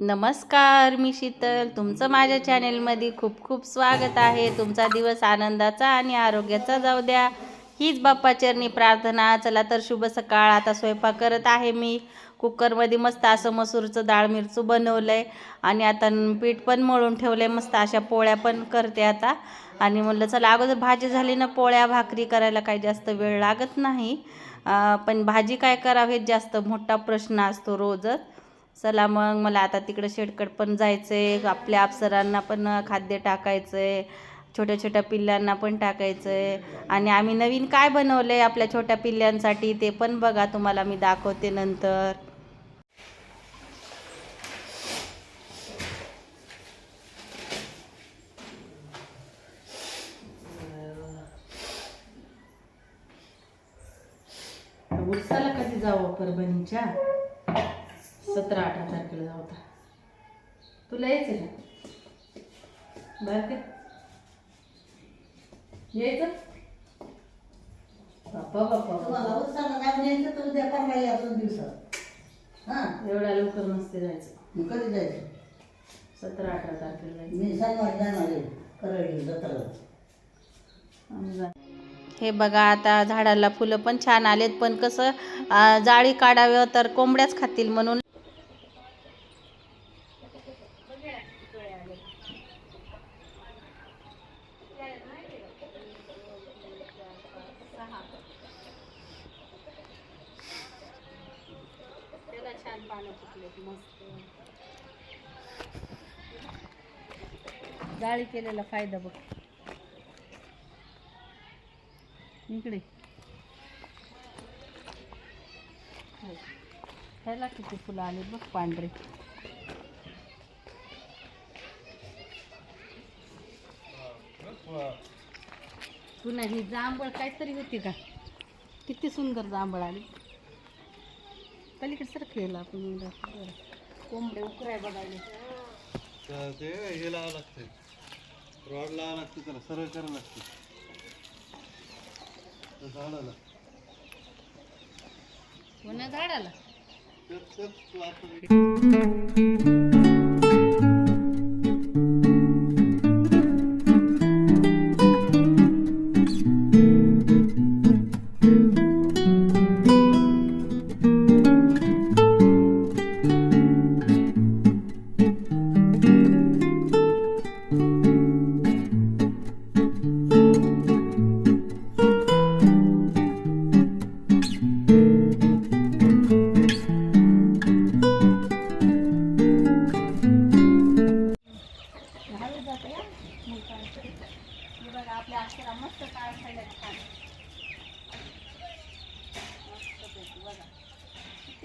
नमस्कार मी शीतल. तुमचं माझ्या चॅनेलमध्ये खूप खूप स्वागत आहे. तुमचा दिवस आनंदाचा आणि आरोग्याचा जाऊ द्या. हीच बाप्पाचरणी प्रार्थना. चला तर शुभ सकाळ. आता स्वयंपाक करत आहे मी. कुकरमध्ये मस्त असं मसूरचं डाळ मिरचू बनवलं आहे आणि आता पीठ पण मळून ठेवलं आहे मस्त अशा पोळ्या पण करते आता. आणि म्हणलं चला अगोदर भाजी झाली ना पोळ्या. भाकरी करायला काही जास्त वेळ लागत नाही. पण भाजी काय करावी जास्त मोठा प्रश्न असतो रोजच. चला मग मला आता तिकडं शेडकट पण जायचं आहे आपल्या अप्सरांना पण खाद्य टाकायचं आहे छोट्या छोट्या पिल्लांना पण टाकायचं आहे आणि आम्ही नवीन काय बनवलं आहे आपल्या छोट्या पिल्ल्यांसाठी ते पण बघा तुम्हाला मी दाखवते नंतर. उरसाला कधी जाऊ परभणीच्या? सतरा अठरा तारखेला जाऊ आता. तुला यायचं का? बरं का यायचं? बाप्पा बाप्पा दिवसात. हां? एवढ्या लवकर नसते जायचं. कधी जायचं? सतरा अठरा तारखेला जायचं. मी शनिवारी जाणार आहे करडी जत्रा. आम्ही जा- हे बघा आता झाडाला फुलं पण छान आलेत पण कसं जाळी काढावं तर कोंबड्याच खातील म्हणून जाळी केलेला फायदा बघ. इकडे. हो. ह्याला किती फुलं आली बघ पांढरे. पुन्हा ही जांभळ काहीतरी होती का? किती सुंदर जांभळ आली. पलीकडे सर खेळला आपण बरं. कोंबडे उकराय बघायला. ते हे लावावं लागते रॉड लावावं लागते त्याला सरळ करावं लागते झाडाला. पुन्हा झाडाला.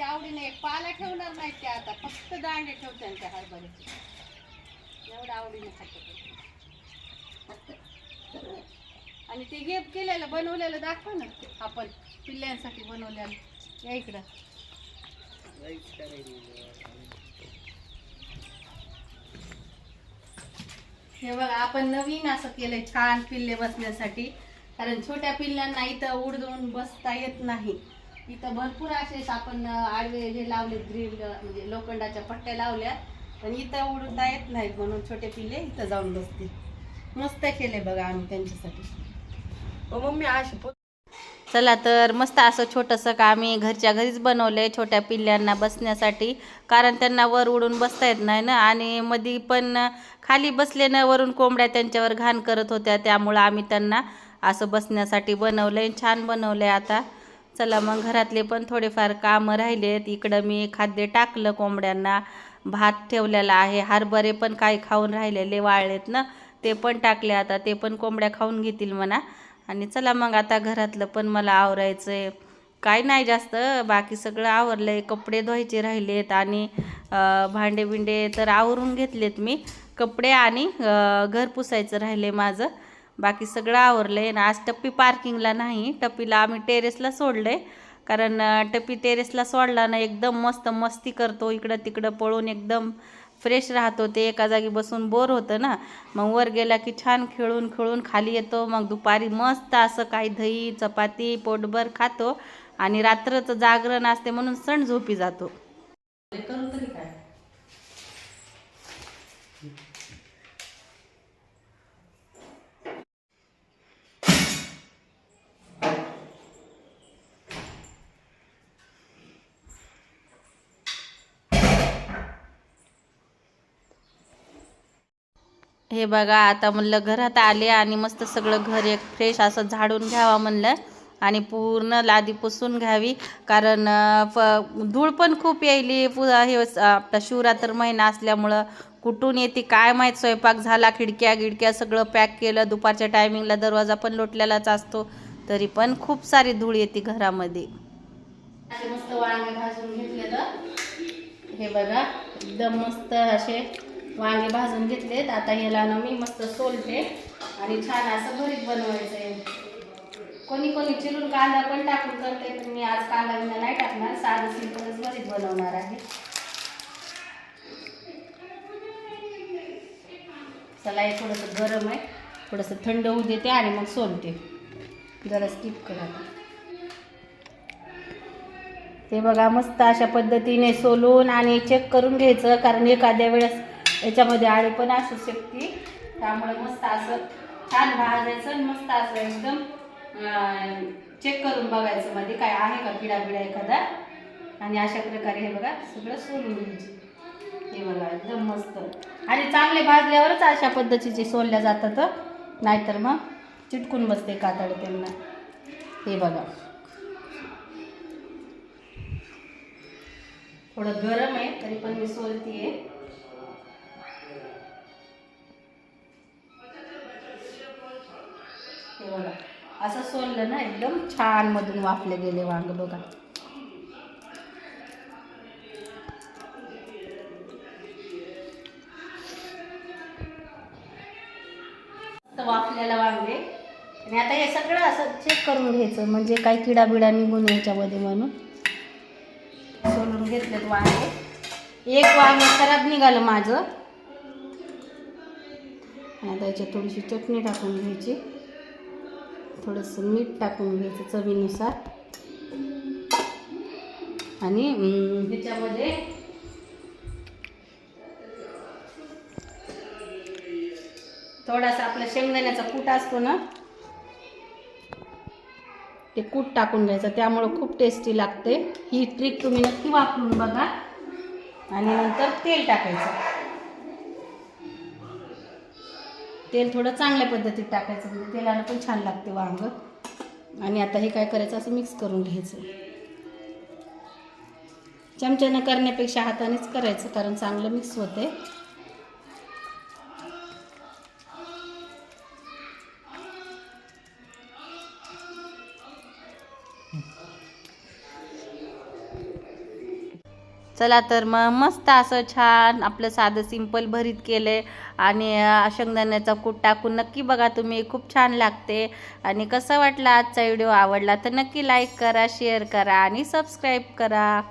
आवडीने एक पाला ठेवणार नाहीत त्या आता फक्त दांडे ठेवते त्या हरभऱ्याचे. एवढं आवडीने खाते. आणि ते गेप केलेलं बनवलेलं दाखवा ना. आपण पिल्ल्यांसाठी बनवलेलं. या इकडं. हे बघा आपण नवीन असं केलंय छान पिल्ले बसण्यासाठी. कारण छोट्या पिल्ल्यांना इथं उडदून बसता येत नाही. इथं भरपूर असे आपण आडवे हे लावले ग्रील म्हणजे लोखंडाच्या पट्ट्या लावल्या. पण इथं उडता येत नाहीत म्हणून छोटे पिल्ले इथं जाऊन बसतील. मस्त केले बघा आम्ही त्यांच्यासाठी. मम्मी अशी चला तर मस्त असं छोटंसं का आम्ही घरच्या घरीच बनवलं आहे छोट्या पिल्ल्यांना बसण्यासाठी. कारण त्यांना वर उडून बसता येत नाही ना. आणि मधी पण खाली बसले ना वरून कोंबड्या त्यांच्यावर घाण करत होत्या. त्यामुळं आम्ही त्यांना असं बसण्यासाठी बनवलं आहे छान बनवलं आहे आता. चला मग घरातले पण थोडेफार कामं राहिलेत. इकडं मी खाद्य टाकलं कोंबड्यांना. भात ठेवलेला आहे. हरभरे पण काही खाऊन राहिलेले वाळलेत ना. ते पण टाकले आता. ते पण कोंबड्या खाऊन घेतील म्हणा. आणि चला मग आता घरातलं पण मला आवरायचं आहे काय नाही जास्त बाकी सगळं आवरलं आहे कपडे धुवायचे राहिलेत आणि भांडे बिंडे तर आवरून घेतलेत मी. कपडे आणि घर पुसायचं राहिले माझं. बाकी सगळं आवरलं आहे ना आज टप्पी पार्किंगला नाही. टप्पीला आम्ही टेरेसला सोडलं आहे कारण टप्पी टेरेसला सोडला ना एकदम मस्त मस्ती करतो. इकडं तिकडं पळून एकदम फ्रेश राहतो ते एका जागी बसून बोर होतं ना. मग वर गेला की छान खेळून खेळून खाली येतो मग दुपारी मस्त असं काही दही चपाती पोटभर खातो आणि रात्रचं जागरण असते म्हणून सण झोपी जातो. करू तरी काय? हे बघा आता म्हणलं घरात आले आणि मस्त सगळं घर एक फ्रेश असं झाडून घ्यावा म्हणलं आणि पूर्ण लादी पुसून घ्यावी. कारण फ धूळ पण खूप यायली पु हे आपला शिवरात्र महिना असल्यामुळं कुठून येते काय माहीत? स्वयंपाक झाला खिडक्या गिडक्या सगळं पॅक केलं. दुपारच्या टायमिंगला दरवाजा पण लोटलेलाच असतो. तरी पण खूप सारी धूळ येते घरामध्ये. मस्त वांगे भाजून घेतले तर हे बघा एकदम मस्त असे वांगे भाजून घेतलेत. आता याला ना मी मस्त सोलते. आणि छान असं भरीत बनवायचं आहे कोणी कोणी चिरून कांदा पण टाकून करते पण मी आज कांदा बिंदा नाही टाकणार. साधं सिंपलच भरीत बनवणार आहे. चला हे थोडंसं गरम आहे. थोडंसं थंड होऊ देते आणि मग सोलते. जरा स्किप करा ते बघा मस्त अशा पद्धतीने सोलून आणि चेक करून घ्यायचं कारण एखाद्या वेळेस याच्यामध्ये आळी पण असू शकते. त्यामुळे मस्त असं छान भाजायचं आणि मस्त असं एकदम चेक करून बघायचं मध्ये काय आहे का किडा बिडा एखादा. आणि अशा प्रकारे हे बघा सगळं सोलून घ्यायचं. हे बघा एकदम मस्त. आणि चांगले भाजल्यावरच अशा पद्धतीचे सोलल्या जातात नाहीतर मग चिटकून बसते कातड त्यांना. हे बघा. थोडं गरम आहे तरी पण मी सोलतीये. हे बघा. असं सोललं ना एकदम छान मधून वाफले गेले वांग बघा. तर वाफलेला वांगे आणि आता हे सगळं असं चेक करून घ्यायचं म्हणजे काही किडा बिडा निघून याच्यामध्ये म्हणून. सोलून घेतलेत वांगे एक वांगे खराब निघालं माझं. आता याच्यात थोडीशी चटणी टाकून घ्यायची. थोडंसं मीठ टाकून घ्यायचं चवीनुसार. आणि ह्याच्यामध्ये थोडासा आपला शेंगदाण्याचा कूट असतो ना ते कूट टाकून घ्यायचं. त्यामुळं खूप टेस्टी लागते. ही ट्रिक तुम्ही नक्की वापरून बघा. आणि नंतर तेल टाकायचं. तेल थोडं चांगल्या पद्धतीत टाकायचं म्हणजे तेलानं पण छान लागते वांग आणि आता हे काय करायचं असं मिक्स करून घ्यायचं. चमच्यानं करण्यापेक्षा हातानेच करायचं कारण चांगलं मिक्स होते चला तर मग मस्त असं छान आपलं साधं सिंपल भरीत केलं आहे आणि शेंगदाण्याचा कूट टाकून नक्की बघा तुम्ही खूप छान लागते. आणि कसं वाटलं आजचा व्हिडिओ आवडला तर नक्की लाईक करा शेअर करा आणि सबस्क्राईब करा.